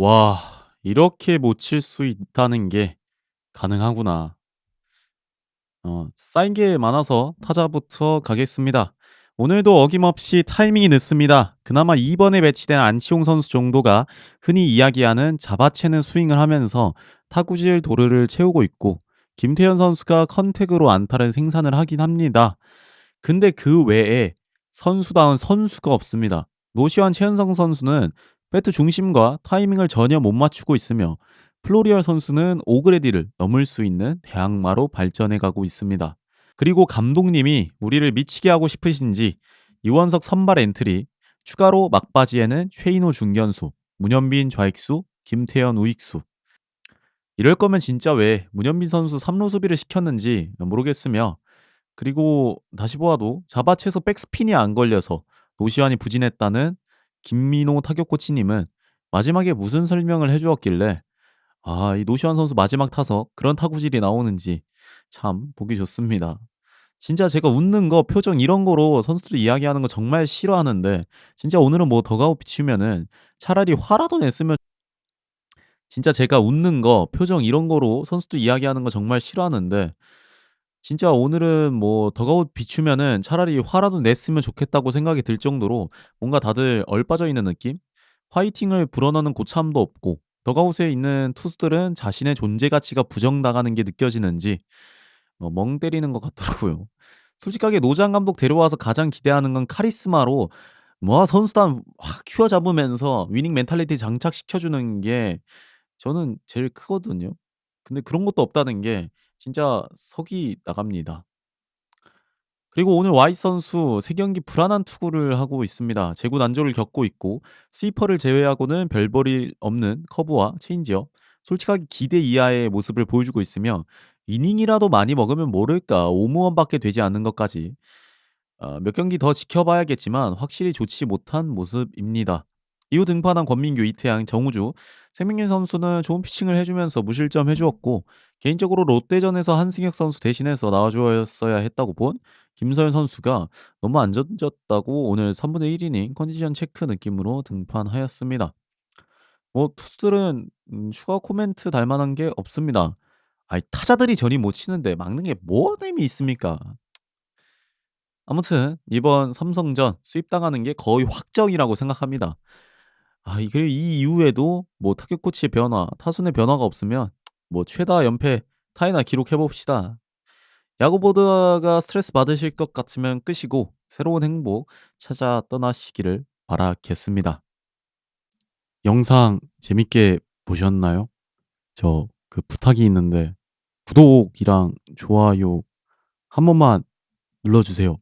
와 이렇게 못 칠 수 있다는 게 가능하구나. 어 쌓인 게 많아서 타자부터 가겠습니다. 오늘도 어김없이 타이밍이 늦습니다. 그나마 이번에 배치된 안치홍 선수 정도가 흔히 이야기하는 잡아채는 스윙을 하면서 타구질 도르를 채우고 있고 김태현 선수가 컨택으로 안타를 생산을 하긴 합니다. 근데 그 외에 선수다운 선수가 없습니다. 노시환 최은성 선수는 배트 중심과 타이밍을 전혀 못 맞추고 있으며 플로리얼 선수는 오그레디를 넘을 수 있는 대항마로 발전해 가고 있습니다. 그리고 감독님이 우리를 미치게 하고 싶으신지 이원석 선발 엔트리, 추가로 막바지에는 최인호 중견수, 문현빈 좌익수, 김태현 우익수. 이럴 거면 진짜 왜 문현빈 선수 3루 수비를 시켰는지 모르겠으며 그리고 다시 보아도 잡아채서 백스핀이 안 걸려서 노시환이 부진했다는 김민호 타격 코치님은 마지막에 무슨 설명을 해 주었길래 아 이 노시환 선수 마지막 타석 그런 타구질이 나오는지 참 보기 좋습니다. 진짜 제가 웃는 거 표정 이런 거로 선수들이 이야기하는 거 정말 싫어하는데 진짜 오늘은 뭐 더가웃 비추면은 차라리 화라도 냈으면 진짜 제가 웃는 거 표정 이런 거로 선수들 이야기하는 거 정말 싫어하는데 진짜 오늘은 뭐 더가웃 비추면은 차라리 화라도 냈으면 좋겠다고 생각이 들 정도로 뭔가 다들 얼빠져 있는 느낌? 화이팅을 불어넣는 고참도 없고 더가웃에 있는 투수들은 자신의 존재 가치가 부정당하는 게 느껴지는지 뭐멍 때리는 것 같더라고요. 솔직하게 노장 감독 데려와서 가장 기대하는 건 카리스마로 뭐 선수단 확 휘어잡으면서 위닝 멘탈리티 장착시켜 주는 게 저는 제일 크거든요. 근데 그런 것도 없다는 게 진짜 석이 나갑니다. 그리고 오늘 와이 선수 3 경기 불안한 투구를 하고 있습니다. 제구 난조를 겪고 있고 스위퍼를 제외하고는 별볼일 없는 커브와 체인지업, 솔직하게 기대 이하의 모습을 보여주고 있으며 이닝이라도 많이 먹으면 모를까 오무원 밖에 되지 않는 것까지 어 몇 경기 더 지켜봐야겠지만 확실히 좋지 못한 모습입니다. 이후 등판한 권민규, 이태양, 정우주, 생명인 선수는 좋은 피칭을 해 주면서 무실점 해 주었고 개인적으로 롯데전에서 한승혁 선수 대신해서 나와 주었어야 했다고 본 김서현 선수가 너무 안 던졌다고 오늘 3분의 1 이닝 컨디션 체크 느낌으로 등판하였습니다. 뭐 투수들은 음 추가 코멘트 달 만한 게 없습니다. 아이 타자들이 저리 못 치는데 막는 게뭔 의미 있습니까? 아무튼 이번 삼성전 수입당하는 게 거의 확정이라고 생각합니다. 아이 그리고 이 이후에도 뭐 타격 코치의 변화, 타순의 변화가 없으면 뭐 최다 연패 타이나 기록해 봅시다. 야구 보다가 스트레스 받으실 것 같으면 끄시고 새로운 행복 찾아 떠나시기를 바라겠습니다. 영상 재밌게 보셨나요? 저 그 부탁이 있는데 구독이랑 좋아요 한 번만 눌러 주세요.